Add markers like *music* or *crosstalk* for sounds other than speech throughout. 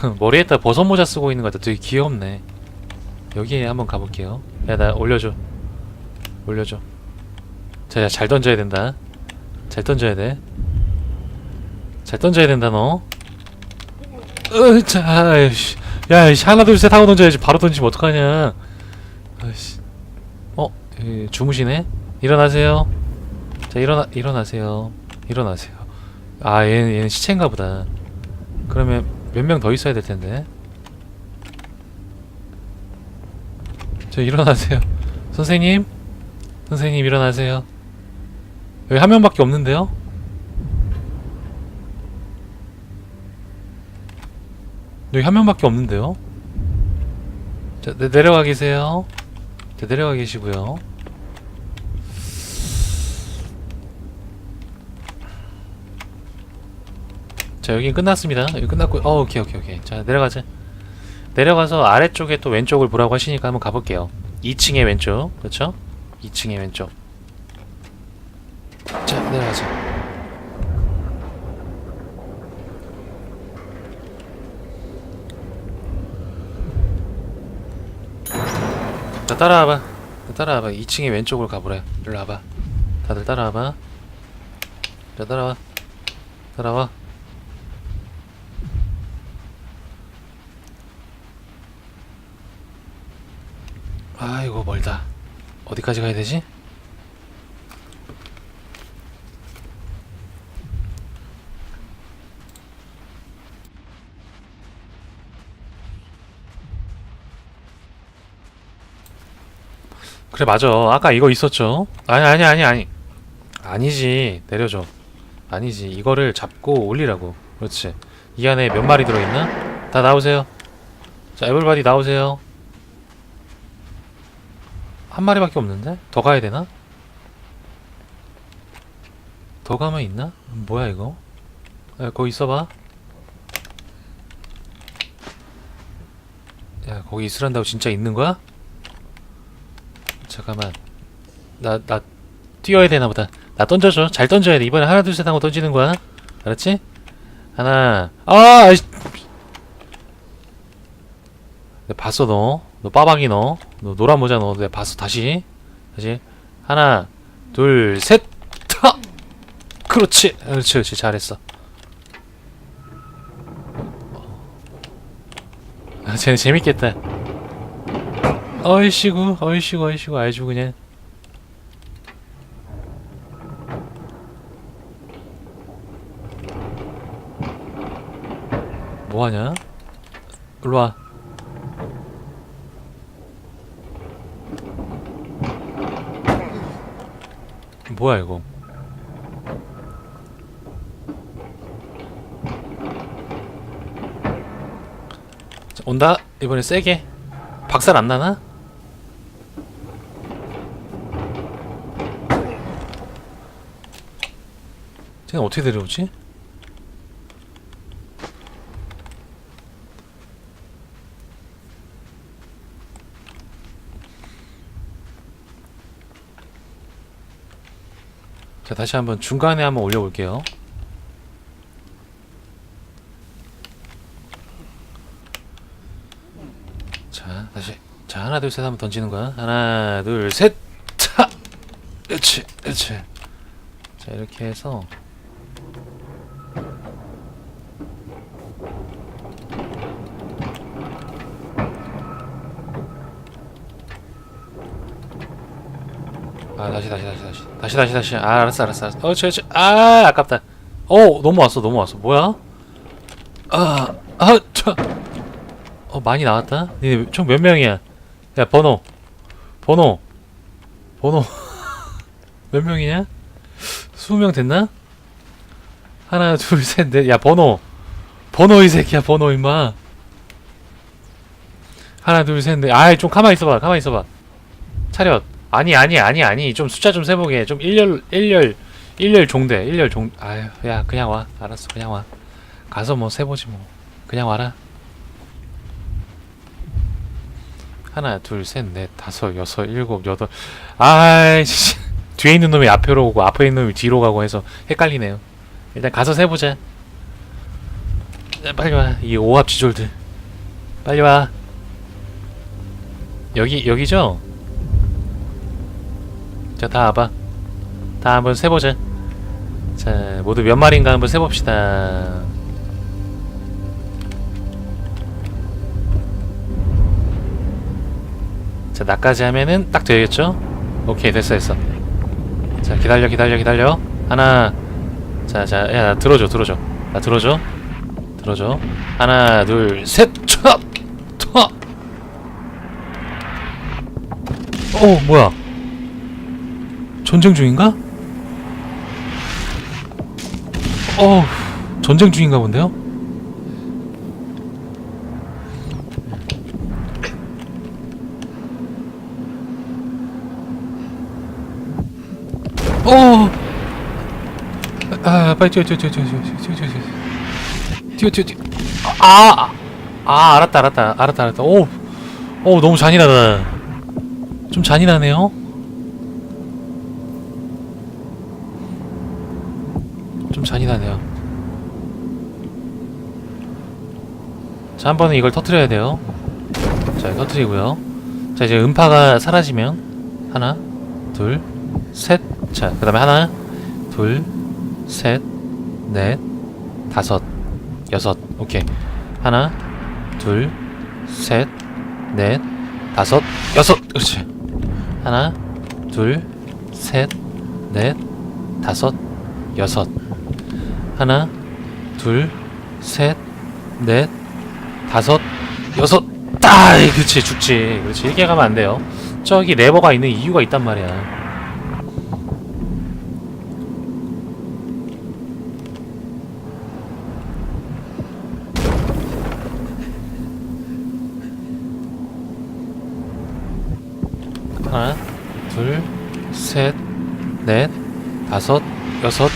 *laughs* 머리에다 버섯 모자 쓰고 있는 것 같아. 되게 귀엽네. 여기에 한번 가볼게요. 야, 나 올려줘. 올려줘. 자, 야, 잘 던져야 된다. 잘 던져야 돼. 잘 던져야 된다, 너. 으, 자, 아이씨. 야, 이씨, 하나, 둘, 셋 하고 던져야지. 바로 던지면 어떡하냐. 아이씨. 어, 예, 주무시네? 일어나세요. 자, 일어나, 일어나세요. 일어나세요. 아, 얘는, 얘는 시체인가 보다. 그러면 몇 명 더 있어야 될 텐데. 저 일어나세요. *laughs* 선생님? 선생님 일어나세요. 여기 한 명밖에 없는데요? 여기 한 명밖에 없는데요? 자, 네, 내려가 계세요. 자, 내려가 계시고요. 자, 여긴 끝났습니다. 여기 끝났고, 어, 오케이, 오케이, 오케이. 자, 내려가자. 내려가서 아래쪽에 또 왼쪽을 보라고 하시니까 한번 가볼게요. 2층의 왼쪽, 그렇죠? 2층의 왼쪽. 자, 내려가자. 자, 따라와봐. 따라와봐. 2층의 왼쪽으로 가보래. 일로 와봐. 다들 따라와봐. 자, 따라와. 따라와. 아이고 멀다. 어디까지 가야 되지? 그래 맞아. 아까 이거 있었죠. 아니 아니 아니 아니. 아니지. 내려줘. 아니지. 이거를 잡고 올리라고. 그렇지. 이 안에 몇 마리 들어있나? 다 나오세요. 자, 에블바디 나오세요. 한 마리밖에 없는데? 더 가야 되나? 더 가면 있나? 뭐야 이거? 야 거기 있어봐 야 거기 있으란다고 진짜 있는 거야? 잠깐만 나 나 뛰어야 되나 보다 나 던져줘 잘 던져야 돼 이번에 하나 둘 셋 하고 던지는 거야 알았지? 하나 아 아이씨. 봤어 너. 너 빠방이 너. 너 노란 모자 너. 내가 봤어 다시. 다시. 하나, 둘, 셋. 타. 그렇지. 그렇지, 그렇지. 잘했어. 아, 쟤네 재밌겠다. 어이씨구, 어이씨구, 어이씨구, 아주 그냥. 뭐하냐? 일로와. 뭐야 이거? 자, 온다. 이번에 세게. 박살 안 나나? 쟤는 어떻게 데려오지? 다시 한번 중간에 한번 올려볼게요. 자 다시 자 하나 둘 셋 한번 던지는 거야. 하나 둘 셋. 차. 그렇지 그렇지. 자 이렇게 해서 아 다시 다시 다시 다시 다시 다시. 아 알았어 알았어 알았어. 어저 저아 아깝다. 어 너무 왔어 너무 왔어. 뭐야? 아아저어 많이 나왔다? 니네 총 몇 명이야? 야 번호. 번호. 번호. *laughs* 몇 명이냐? 스무 명 됐나? 하나 둘 셋 넷. 야 번호. 번호 이 새끼야 번호 임마. 하나 둘 셋 넷. 아이 좀 가만히 있어봐 가만히 있어봐. 차렷 아니 아니 아니 아니. 좀 숫자 좀 세보게. 좀 일렬 일렬 일렬 종대 일렬 종 아유 야 그냥 와. 알았어 그냥 와. 가서 뭐 세보지 뭐. 그냥 와라. 하나 둘 셋 넷 다섯 여섯 일곱 여덟. 아이 진짜. *laughs* 뒤에 있는 놈이 앞으로 오고 앞에 있는 놈이 뒤로 가고 해서 헷갈리네요. 일단 가서 세보자. 야, 빨리 와. 이 오합 지졸들. 빨리 와. 여기 여기죠? 자, 다 와봐. 다 한번 세보자. 자, 모두 몇 마리인가 한번 세봅시다. 자, 나까지 하면은 딱 되겠죠? 오케이, 됐어, 됐어. 자, 기다려, 기다려, 기다려. 하나. 자, 자, 야, 나 들어줘, 들어줘. 나 들어줘. 들어줘. 하나, 둘, 셋, 촥! 촥! 어, 뭐야? 전쟁 중인가? 어, 전쟁 중인가 본데요? 어! 아, 빨리 뛰어, 뛰어, 뛰어, 뛰어, 뛰어, 뛰어, 뛰어, 뛰어, 뛰어, 뛰어. 아, 아, 아, 알았다, 알았다, 알았다, 알았다. 오, 오, 너무 잔인하다. 좀 잔인하네요. 좀 잔인하네요. 자, 한 번은 이걸 터트려야 돼요. 자, 터트리고요. 자, 이제 음파가 사라지면 하나, 둘, 셋. 자, 그 다음에 하나, 둘, 셋, 넷, 다섯, 여섯. 오케이. 하나, 둘, 셋, 넷, 다섯, 여섯. 그렇지. 하나, 둘, 셋, 넷, 다섯, 여섯. 하나, 둘, 셋, 넷, 다섯, 여섯. 아이, 그렇지, 죽지. 그렇지. 이렇게 가면 안 돼요. 저기 레버가 있는 이유가 있단 말이야. 하나, 둘, 셋, 넷, 다섯, 여섯.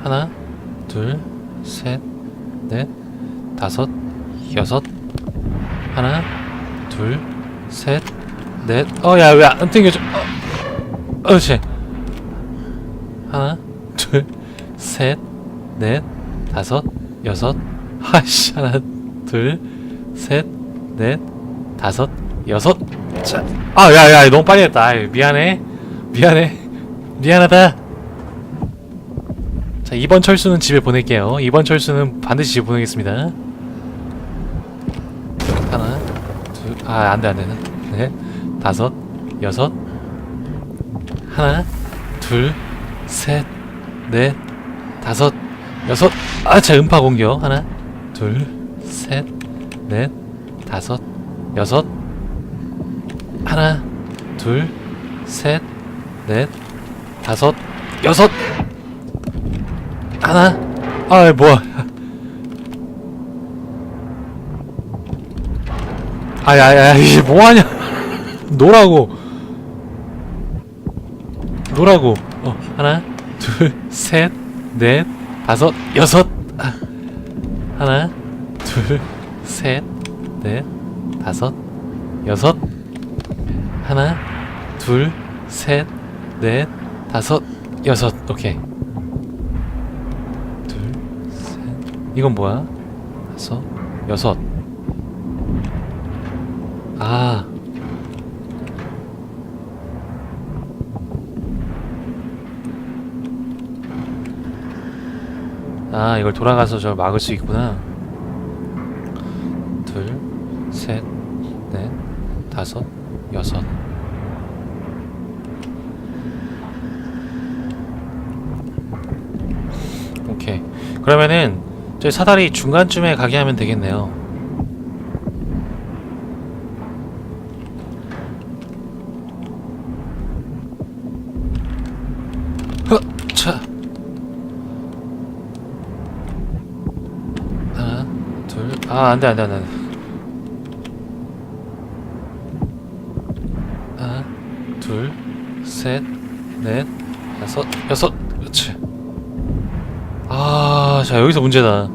하나, 둘, 셋, 넷, 다섯, 여섯. 하나, 둘, 셋, 넷. 어, 야, 왜 안 땡겨져? 어, 그렇지. 하나, 둘, 셋, 넷, 다섯, 여섯. 하씨, 하나, 둘, 셋, 넷, 다섯, 여섯. 자, 아, 야, 야, 너무 빨리 했다. 아이, 미안해. 미안해. 미안하다. 자, 이번 철수는 집에 보낼게요. 이번 철수는 반드시 집에 보내겠습니다. 아, 안 돼, 안 돼. 넷, 다섯, 여섯. 하나, 둘, 셋, 넷, 다섯, 여섯. 아, 자, 음파 공격. 하나, 둘, 셋, 넷, 다섯, 여섯. 하나, 둘, 셋, 넷, 다섯, 여섯. 하나. 아, 뭐야. 아야야 이게 뭐하냐? 노라고. 노라고. 어 하나 둘셋넷 다섯 여섯. 아, 하나 둘셋넷 다섯 여섯. 하나 둘셋넷 다섯 여섯. 오케이. 둘셋. 이건 뭐야? 다섯 여섯 아. 아, 이걸 돌아가서 저 막을 수 있구나. 둘, 셋, 넷, 다섯, 여섯. 오케이. 그러면은 저희 사다리 중간쯤에 가게 하면 되겠네요. 허, 차. 하나, 둘, 아, 안 돼, 안 돼, 안 돼. 하나, 둘, 셋, 넷, 다섯, 여섯. 그렇지. 아, 자, 여기서 문제다.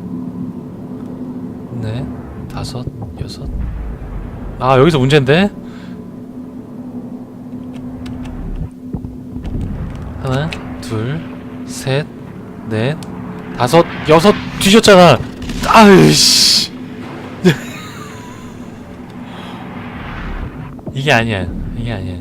넷, 다섯, 여섯. 아, 여기서 문제인데? 하나, 둘, 셋, 넷, 다섯, 여섯. 뒤졌잖아. 아이씨. *laughs* 이게 아니야. 이게 아니야.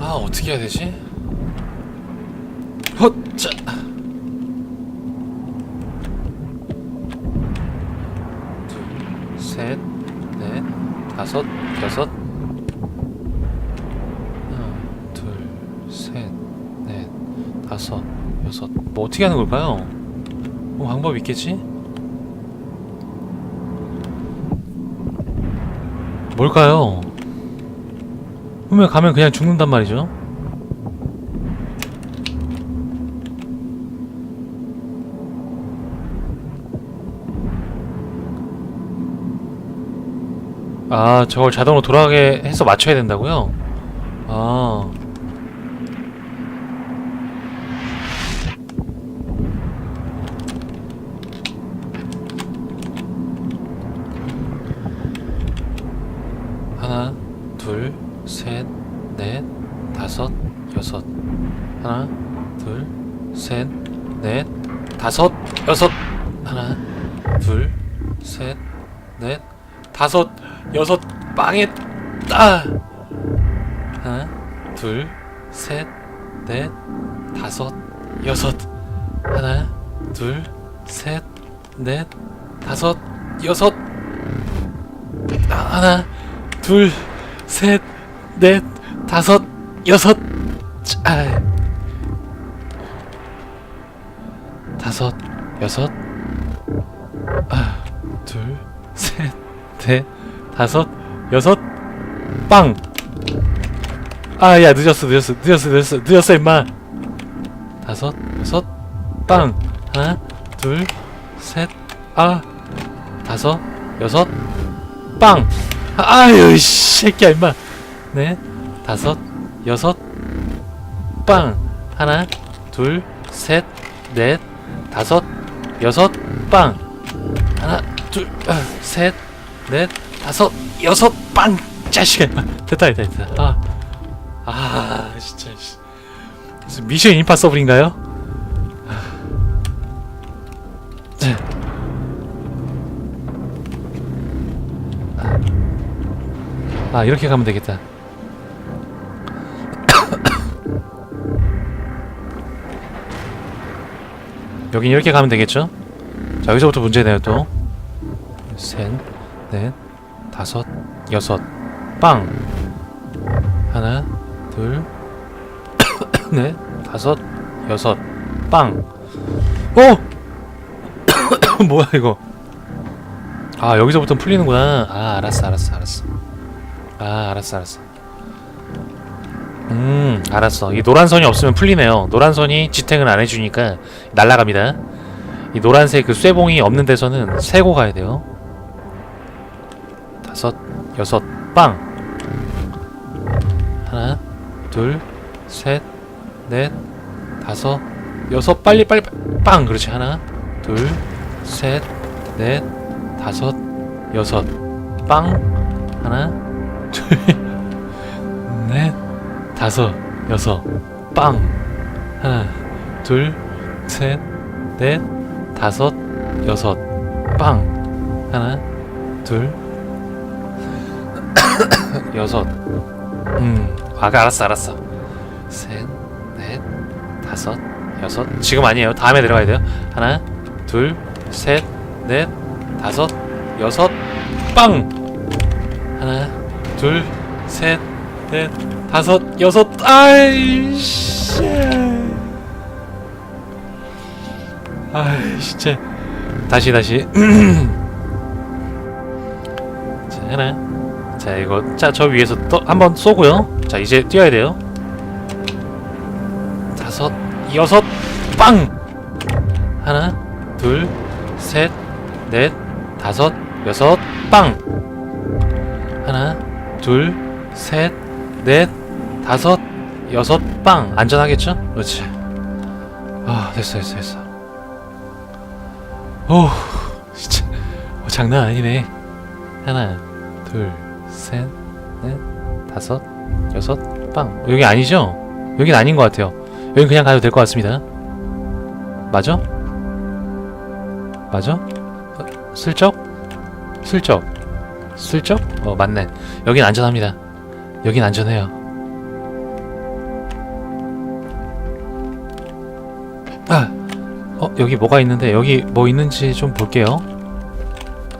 아 어떻게 해야 되지? 헛 자. 둘, 셋, 넷, 다섯, 여섯. 하나, 둘, 셋, 넷, 다섯, 여섯. 뭐 어떻게 하는 걸까요? 뭐 방법 있겠지? 뭘까요? 그러면 가면 그냥 죽는단 말이죠. 아, 저걸 자동으로 돌아가게 해서 맞춰야 된다고요? 아. 하나, 둘, 셋, 넷, 다섯, 여섯. 하나, 둘, 셋, 넷, 다섯, 여섯. 하나, 둘, 셋, 넷, 다섯, 여섯. 빵했다. 하나, 둘, 셋, 넷, 다섯, 여섯. 하나, 둘, 셋, 넷, 다섯, 여섯. 아, 하나, 둘, 셋, 넷, 다섯, 여섯, 아, 다섯, 여섯, 아, 넷, 다섯, 여섯, 빵. 아, 야, 늦었어, 늦었어, 늦었어, 늦었어, 늦었어, 임마. 다섯, 여섯, 빵. 하나, 둘, 셋, 아, 다섯, 여섯, 빵. 아유, 이 새끼야, 임마. 네, 다섯, 여섯, 빵. 하나, 둘, 셋, 넷, 다섯, 여섯, 빵. 하나, 둘, 아, 셋, 넷, 다섯, 여섯, 빵. 자식아. *laughs* 됐다, 됐다, 됐다. 아, 아, 진짜. 씨. 무슨 미션 임파서블인가요? 아. 자. 아 이렇게 가면 되겠다 *coughs* 여긴 이렇게 가면 되겠죠? 자 여기서부터 문제네요 또 셋, 넷, 다섯, 여섯. 빵! 하나, 둘, *coughs* 넷, 다섯, 여섯. 빵! 어! *coughs* 뭐야 이거? 아 여기서부터 풀리는구나. 아 알았어 알았어 알았어. 아 알았어 알았어. 음 알았어. 이 노란 선이 없으면 풀리네요. 노란 선이 지탱을 안 해주니까 날라갑니다. 이 노란색 그 쇠봉이 없는 데서는 세고 가야 돼요 여섯 빵. 하나 둘셋넷 다섯 여섯 빨리 빨리. 빵 그렇지. 하나 둘셋넷 다섯 여섯. 빵. 하나 둘넷 다섯 여섯. 빵. 하나 둘셋넷 다섯 여섯. 빵. 하나 둘 여섯. 음 아가 알았어 알았어. 셋넷 다섯 여섯. 지금 아니에요. 다음에 들어가야 돼요. 하나 둘셋넷 다섯 여섯. 빵! 하나 둘셋넷 다섯 여섯. 아이씨. 아이 진짜. 다시 다시. *clears throat* 자 하나 자 이거 자 저 위에서 또 한번 쏘고요. 자 이제 뛰어야 돼요. 다섯 여섯 빵! 하나 둘셋넷 다섯 여섯 빵! 하나 둘셋넷 다섯 여섯 빵! 안전하겠죠? 그렇지. 아 됐어 됐어 됐어. 오 진짜. 어, 장난 아니네. 하나 둘 셋 넷 다섯, 여섯, 빵. 어, 여기 아니죠? 여긴 아닌 것 같아요. 여긴 그냥 가도 될 것 같습니다. 맞아? 맞아? 어, 슬쩍? 슬쩍? 슬쩍? 어, 맞네. 여긴 안전합니다. 여긴 안전해요. 아, 어, 여기 뭐가 있는데, 여기 뭐 있는지 좀 볼게요.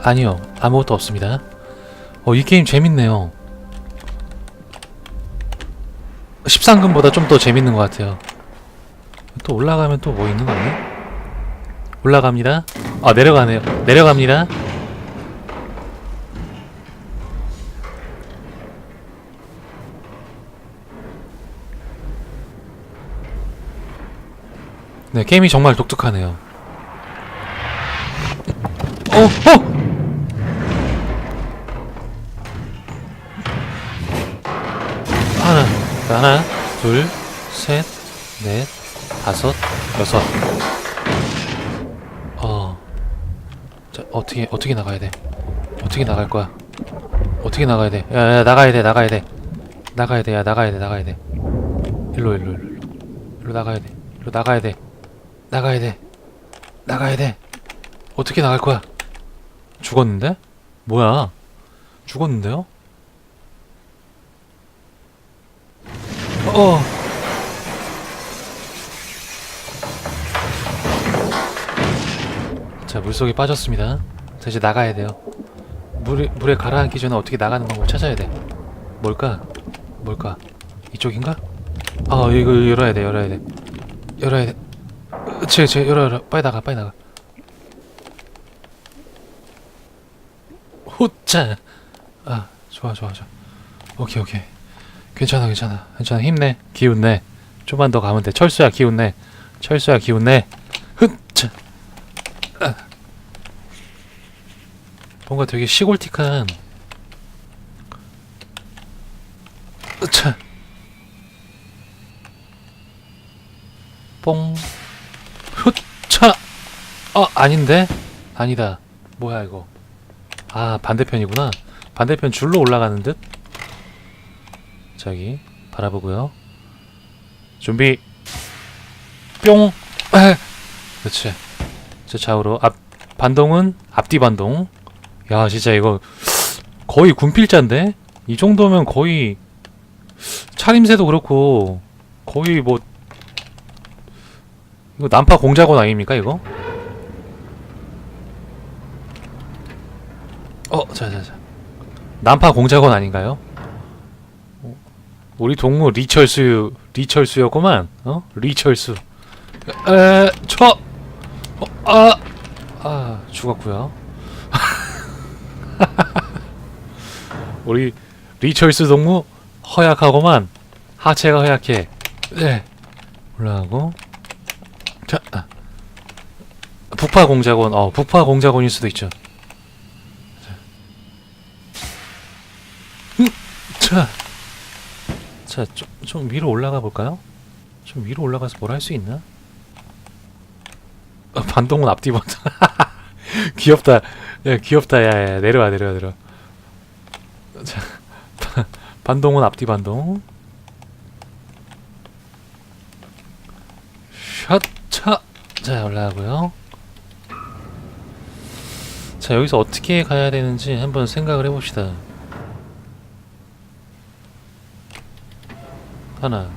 아니요, 아무것도 없습니다. 어, 이 게임 재밌네요. 13금보다 좀 더 재밌는 것 같아요. 또 올라가면 또 뭐 있는 거 아니야? 올라갑니다. 아, 내려가네요. 내려갑니다. 네, 게임이 정말 독특하네요. 어, 어! 하나, 둘, 셋, 넷, 다섯, 여섯. 어, 자 어떻게 어떻게 나가야 돼? 어떻게 나갈 거야? 어떻게 나가야 돼? 야, 야 나가야 돼, 나가야 돼, 나가야 돼, 야 나가야 돼, 나가야 돼. 일로, 일로, 일로, 일로 나가야 돼, 일로 나가야 돼, 나가야 돼, 나가야 돼. 어떻게 나갈 거야? 죽었는데? 뭐야? 죽었는데요? 어. 자, 물속에 빠졌습니다. 자, 이제 나가야 돼요. 물에, 물에 가라앉기 전에 어떻게 나가는 방법 찾아야 돼. 뭘까? 뭘까? 이쪽인가? 아, 이거 열어야 돼, 열어야 돼. 열어야 돼. 제, 제, 열어, 열어. 빨리 나가, 빨리 나가. 호짜! 아, 좋아, 좋아, 좋아. 오케이, 오케이. 괜찮아, 괜찮아. 괜찮아. 힘내. 기운 내. 좀만 더 가면 돼. 철수야, 기운 내. 철수야, 기운 내. 흑차. 아. 뭔가 되게 시골틱한. 으차. 뽕. 흑차. 어, 아닌데? 아니다. 뭐야, 이거. 아, 반대편이구나. 반대편 줄로 올라가는 듯? 저기 바라보고요. 준비. 뿅. 에. 그렇지. 저 좌우로 앞 반동은 앞뒤 반동. 야 진짜 이거 거의 군필자인데 이 정도면 거의 차림새도 그렇고 거의 뭐 이거 난파 공작원 아닙니까 이거? 어, 자자자. 난파 공작원 아닌가요? 우리 동무 리철수 리철수였구만. 어? 리철수. 에, 쳐. 어, 아, 아 죽었고요. *laughs* 우리 리철수 동무 허약하고만 하체가 허약해. 네. 올라가고. 자, 아. 북파 공작원. 어, 북파 공작원일 수도 있죠. 자. 음, 자. 자, 좀, 좀 위로 올라가 볼까요? 좀 위로 올라가서 뭘 할 수 있나? 아, 반동은 앞뒤 반동. *laughs* 귀엽다. 야, 귀엽다. 야, 야, 내려와, 내려와, 내려와. 자, 바- *laughs* 반동은 앞뒤 반동. 샷, 차. 자, 올라가고요. 자, 여기서 어떻게 가야 되는지 한번 생각을 해봅시다. 하나,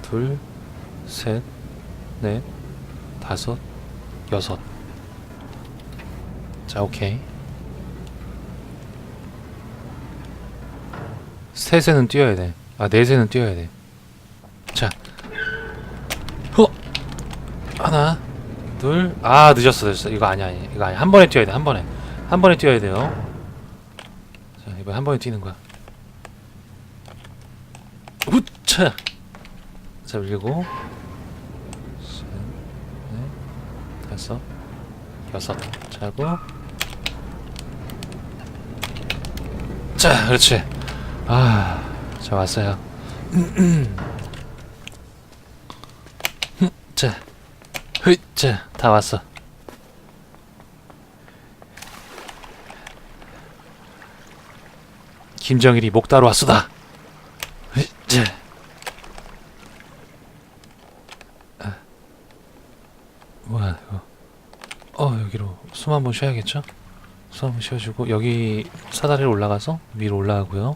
둘, 셋, 넷, 다섯, 여섯. 자, 오케이. 셋에는 뛰어야 돼. 아, 넷에는 뛰어야 돼. 자. 어! 하나, 둘, 아, 늦었어, 늦었어. 이거 아니야, 아니야. 이거 아니야. 한 번에 뛰어야 돼, 한 번에. 한 번에 뛰어야 돼요. 자, 이번 한 번에 뛰는 거야. 우 차! 자, 밀고. 셋, 넷, 다섯, 여섯. 자고. 자, 그렇지. 아, 자, 왔어요. *clears throat* 자, 휘, 자, 다 왔어. 김정일이 목 따러 왔수다. 숨 한번 쉬어야겠죠? 숨 한번 쉬어주고 여기 사다리로 올라가서 위로 올라가고요.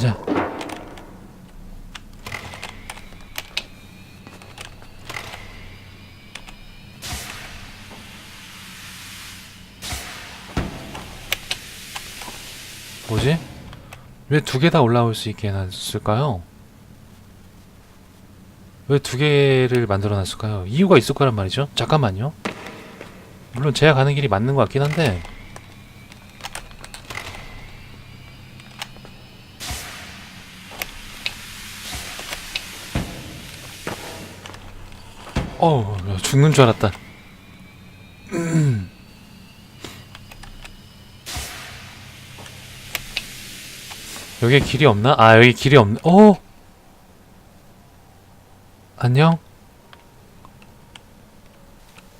자. 뭐지? 왜 두 개 다 올라올 수 있게 해놨을까요? 왜 두 개를 만들어 놨을까요? 이유가 있을 거란 말이죠. 잠깐만요. 물론 제가 가는 길이 맞는 것 같긴 한데 야, 죽는 줄 알았다 *clears throat* 음. 여기에 길이 없나? 아 여기 길이 없네 어 안녕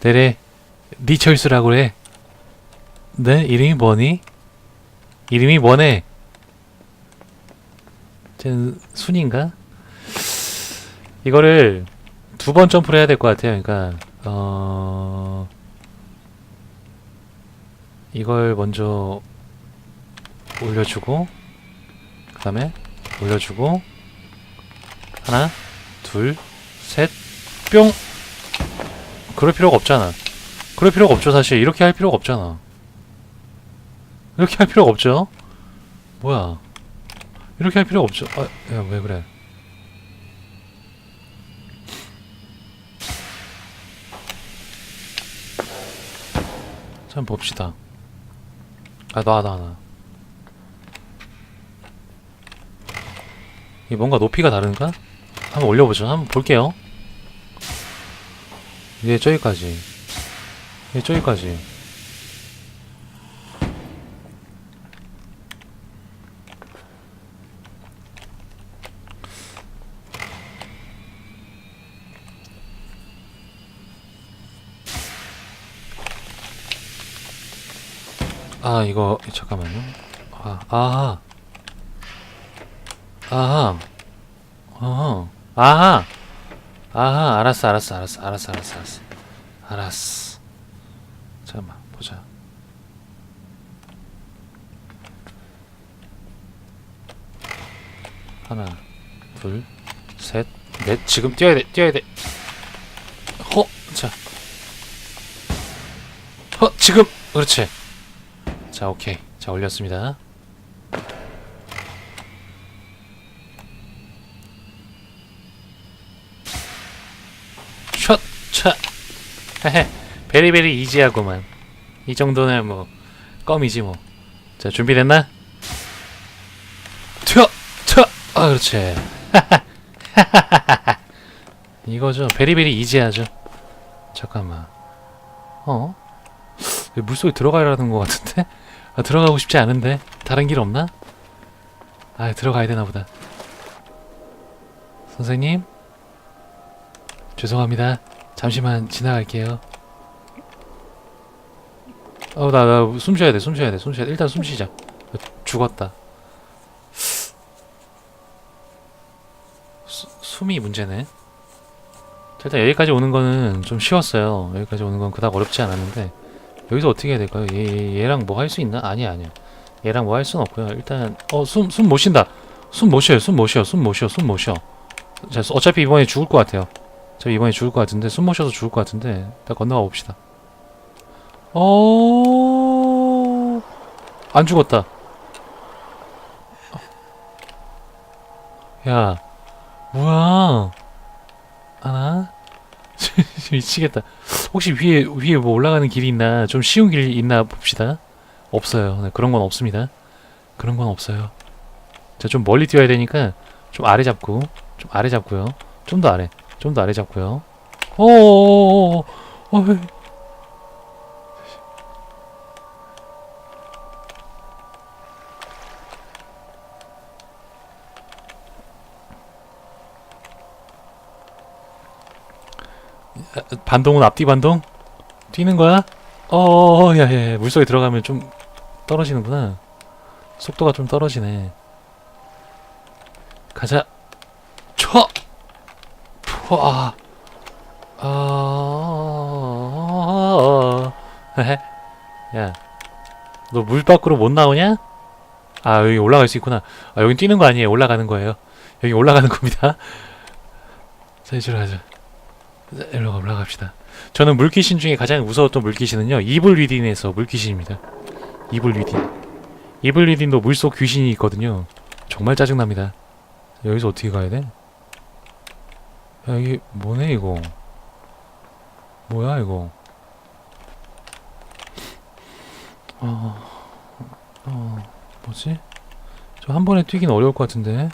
내래 니철수라고 그래. 네? 이름이 뭐니? 이름이 뭐네? 쟤는 순인가? 이거를 두 번 점프를 해야 될 것 같아요. 그러니까 어 이걸 먼저 올려주고 그 다음에 올려주고 하나 둘 셋 뿅 그럴 필요가 없잖아. 그럴 필요가 없죠 사실. 이렇게 할 필요가 없잖아. 이렇게 할 필요가 없죠? 뭐야? 이렇게 할 필요가 없죠? 아, 야왜 그래? 자 한번 봅시다. 아나나나 이게 뭔가 높이가 다른가? 한번 올려보죠. 한번 볼게요. 이게 저기까지 예, 저기까지. 아, 이거, 잠깐만요. 아, 아하. 아하. 아하. 아하. 아하, 알았어, 알았어, 알았어, 알았어, 알았어. 알았어. 잠깐만 보자 하나 둘셋넷 지금 뛰어야 돼 뛰어야 돼 허! 자 허! 지금! 그렇지 자 오케이 자 올렸습니다 샷! 차! 헤헤 베리베리 이지하구만 이 정도는 뭐 껌이지 뭐. 자 준비됐나? 튀어, 튀어. 아 그렇지. *laughs* 이거죠. 베리베리 이지하죠. 잠깐만. 어? 왜 물속에 들어가라는 것 같은데? 아, 들어가고 싶지 않은데 다른 길 없나? 아 들어가야 되나 보다. 선생님 죄송합니다. 잠시만 지나갈게요. 어, 나, 나, 숨 쉬어야 돼, 숨 쉬어야 돼, 숨 쉬어야 돼. 일단 숨 쉬자. 죽었다. 수, 숨이 문제네. 자, 일단 여기까지 오는 거는 좀 쉬웠어요. 여기까지 오는 건 그닥 어렵지 않았는데. 여기서 어떻게 해야 될까요? 얘, 얘, 얘랑 뭐 할 수 있나? 아니야, 아니야. 얘랑 뭐 할 수는 없고요. 일단, 어, 숨, 숨 못 쉰다. 숨 못 쉬어요, 숨 못 쉬어, 숨 못 쉬어, 숨 못 쉬어. 자, 어차피 이번에 죽을 것 같아요. 어차피 이번에 죽을 것 같은데, 숨 못 쉬어서 죽을 것 같은데, 일단 건너가 봅시다. 어, 안 죽었다. 야, 뭐야? 하나? 미치겠다. 혹시 위에, 위에 뭐 올라가는 길이 있나? 좀 쉬운 길 있나 봅시다. 없어요. 네, 그런 건 없습니다. 그런 건 없어요. 자, 좀 멀리 뛰어야 되니까 좀 아래 잡고, 좀 아래 잡고요. 좀 더 아래, 좀 더 아래 잡고요. 어어어어어, 반동은 앞뒤 반동? 뛰는 거야? 어어어 야야 야, 물속에 들어가면 좀 떨어지는구나 속도가 좀 떨어지네 가자 쳐! 푸아 아... *laughs* 야, 너 물 밖으로 못 나오냐? 아, 여기 올라갈 수 있구나. 아, 여긴 뛰는 거 아니에요. 올라가는 거예요. 여기 올라가는 *laughs* 겁니다. 자, 이쪽으로 가자. 자, 일로 올라갑시다. 저는 물귀신 중에 가장 무서웠던 물귀신은요, 이블 리딘에서 물귀신입니다. 이블 리딘. 이블 리딘도 물속 귀신이 있거든요. 정말 짜증납니다. 여기서 어떻게 가야 돼? 야, 이게 뭐네, 이거. 뭐야, 이거. 어, 어, 뭐지? 저 한 번에 뛰긴 어려울 것 같은데.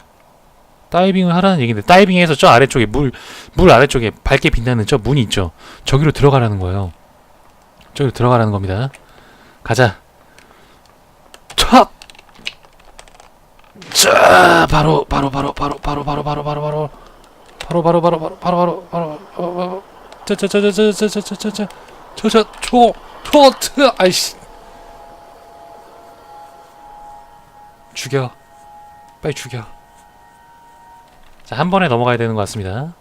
다이빙을 하라는 얘기인데, 다이빙해서 저 아래쪽에 물, 물 아래쪽에 밝게 빛나는 저 문이 있죠. 저기로 들어가라는 거예요. 저기로 들어가라는 겁니다. 가자. 촥! 자, 바로, 바로, 바로, 바로, 바로, 바로, 바로, 바로, 바로. 바로 바로 바로 바로 바로 바로 바로 바로 바로 자자자자자자자자자자자자 초초트 아이씨 죽여 빨리 죽여 자 한 번에 넘어가야 되는 것 같습니다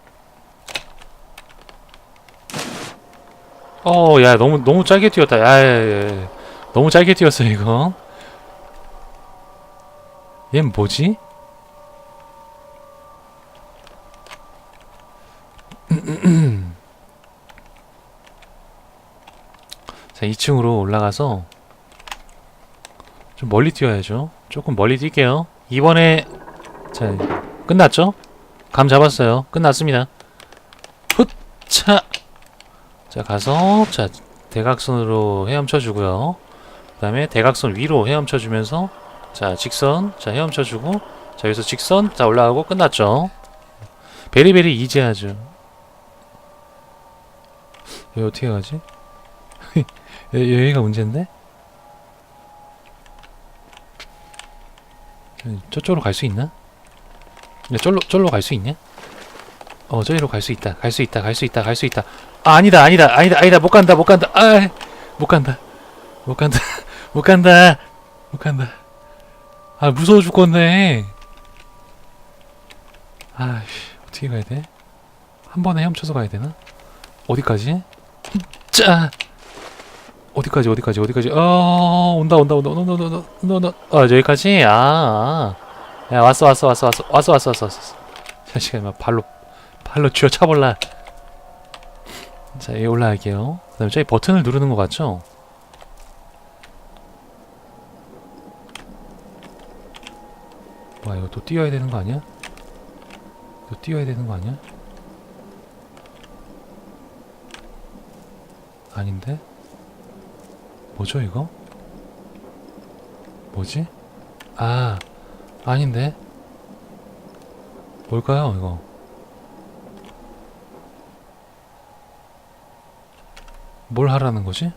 어 야 너무 너무 짧게 뛰었다 야 야 야 너무 짧게 뛰었어 이거 얜 뭐지? *clears throat* 자, 2층으로 올라가서 좀 멀리 뛰어야죠. 조금 멀리 뛸게요. 이번에 자, 끝났죠? 감 잡았어요. 끝났습니다. 훗차. 자, 가서 자, 대각선으로 헤엄쳐 주고요. 그 다음에 대각선 위로 헤엄쳐 주면서 자, 직선. 자, 헤엄쳐 주고 자, 여기서 직선. 자, 올라가고 끝났죠. 베리베리 이지하죠. 여기 어떻게 가지? 여, *laughs* 여기가 문제인데? 음, 저쪽으로 갈 수 있나? 근데 쫄로 쫄로 갈 수 있냐? 어 저리로 갈 수 있다 갈 수 있다 갈 수 있다 갈 수 있다. 아 아니다 아니다 아니다 아니다. 못 간다 못 간다. 아못 간다. 못 간다 *laughs* 못 간다 못 간다. 아 무서워 죽겠네. 아 어떻게 가야 돼? 한 번에 헤엄쳐서 가야 되나? 어디까지? 짜 어디까지 어디까지 어디까지? 어 온다 온다 온다 온다 온다 온다 온다 아 여기까지? 아. 아. 야 왔어 왔어 왔어 왔어. 왔어 왔어 왔어 왔어. 자식아 막 발로 발로 쥐어 차볼라. 자 여기 올라갈게요. 그 다음에 저기 버튼을 누르는 것 같죠? 뭐야 이거 또 뛰어야 되는 거 아니야? 또 뛰어야 되는 거 아니야? 아닌데? 뭐죠 이거? 뭐지? 아 아닌데 뭘까요 이거 뭘 하라는 거지?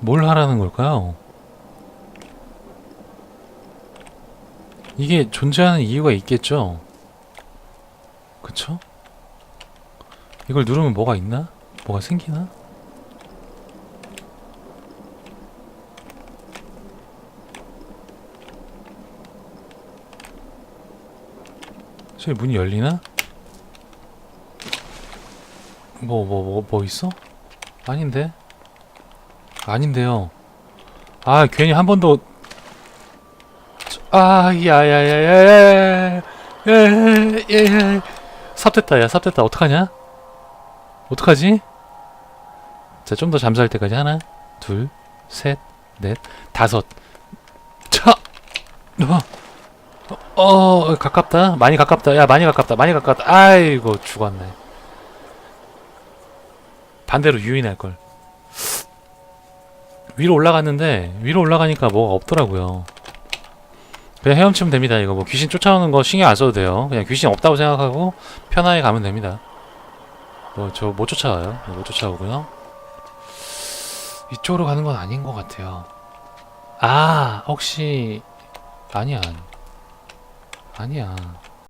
뭘 하라는 걸까요? 이게 존재하는 이유가 있겠죠? 그쵸? 이걸 누르면 뭐가 있나? 뭐가 생기나? 저기 문이 열리나? 뭐, 뭐, 뭐, 뭐 있어? 아닌데? 아닌데요. 아, 괜히 한 번 더. 아, 야야야야야. 예, 삽됐다, 야, 삽됐다. 어떡하냐? 어떡하지? 자, 좀 더 잠수할 때까지 하나, 둘, 셋, 넷, 다섯. 차! 어. 어, 어, 가깝다. 많이 가깝다. 야, 많이 가깝다. 많이 가깝다. 아이고, 죽었네. 반대로 유인할걸. 위로 올라갔는데, 위로 올라가니까 뭐가 없더라고요. 그냥 헤엄치면 됩니다. 이거 뭐 귀신 쫓아오는 거 신경 안 써도 돼요. 그냥 귀신 없다고 생각하고 편하게 가면 됩니다. 뭐 저 못 쫓아와요. 네, 못 쫓아오고요. 이쪽으로 가는 건 아닌 것 같아요. 아 혹시 아니야 아니야